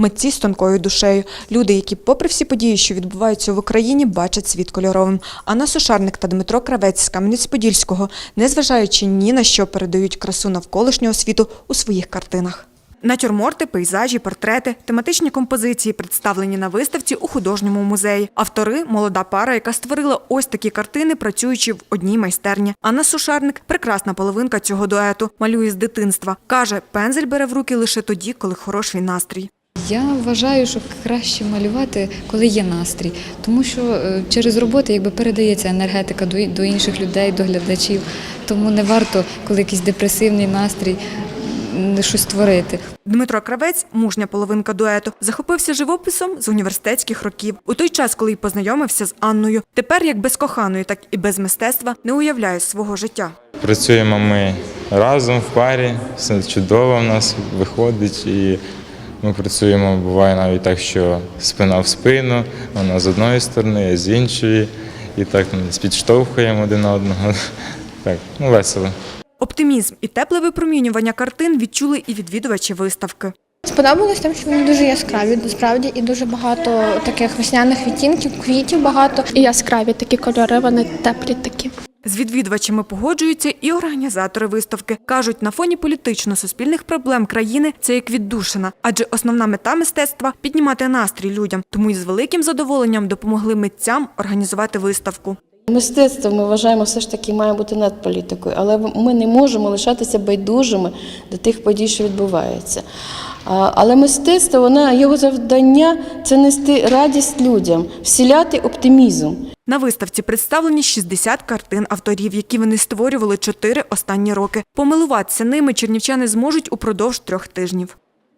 митці з тонкою душею. Люди, які, попри всі події, що відбуваються в Україні, бачать світ кольоровим. Анна Сушарник та Дмитро Кравець з Кам'янець-Подільського, незважаючи ні на що, передають красу навколишнього світу у своїх картинах. Натюрморти, пейзажі, портрети, тематичні композиції представлені на виставці у художньому музеї. Автори молода пара, яка створила ось такі картини, працюючи в одній майстерні. Анна Сушарник прекрасна половинка цього дуету, малює з дитинства. каже, пензель бере в руки лише тоді, коли хороший настрій. Я вважаю, що краще малювати, коли є настрій, тому що е, через роботу якби передається енергетика до, до інших людей, до глядачів. Тому не варто, коли якийсь депресивний настрій, м, щось творити. Дмитро Кравець, мужня половинка дуету, захопився живописом з університетських років. У той час, коли й познайомився з Анною, тепер як без коханої, так і без мистецтва не уявляє свого життя. Працюємо ми разом в парі, все чудово в нас виходить. І ми працюємо, буває навіть так, що спина в спину, вона з одної сторони, я з іншої. І так підштовхуємо один одного. Так, ну весело. Оптимізм і тепле випромінювання картин відчули і відвідувачі виставки. Сподобалось тим, що вони дуже яскраві, насправді, і дуже багато таких весняних відтінків, квітів багато. І яскраві такі кольори, вони теплі такі. З відвідувачами погоджуються і організатори виставки. Кажуть, на фоні політично-суспільних проблем країни це як віддушина, адже основна мета мистецтва піднімати настрій людям. Тому із великим задоволенням допомогли митцям організувати виставку. Мистецтво ми вважаємо все ж таки має бути над політикою, але ми не можемо лишатися байдужими до тих подій, що відбуваються. Але мистецтво, вона його завдання це нести радість людям, всіляти оптимізм. На виставці представлені 60 картин авторів, які вони створювали чотири останні роки. Помилуватися ними чернівчани зможуть упродовж трьох тижнів.